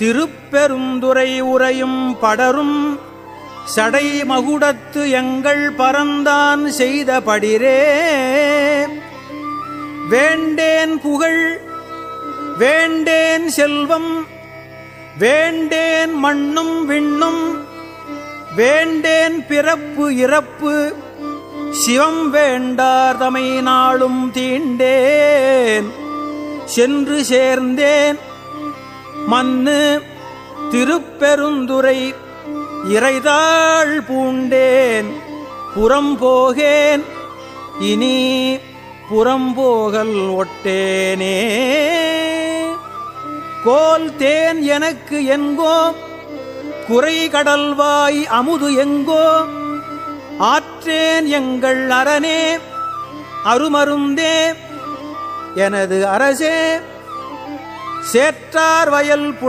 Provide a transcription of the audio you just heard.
திருப்பெருந்துரை உரையும் படரும் சடை மகுடத்து எங்கள் பரந்தான் செய்த படிரே. வேண்டேன் புகழ் வேண்டேன் செல்வம் வேண்டேன் மண்ணும் விண்ணும் வேண்டேன் பிறப்பு இறப்பு சிவம் வேண்டார் தமை நாளும் தீண்டேன் சென்று சேர்ந்தேன். மன்னு திருப்பெருந்துரை இறைதாள் பூண்டேன் புறம்போகேன் இனி புறம்போகல் ஒட்டேனே. கோல் தேன் எனக்கு எங்கோ குறை கடல்வாய் அமுது எங்கோ ஆற்றேன் எங்கள் அரணே அருமருந்தே எனது அரசே. சேற்றார் வயல் புட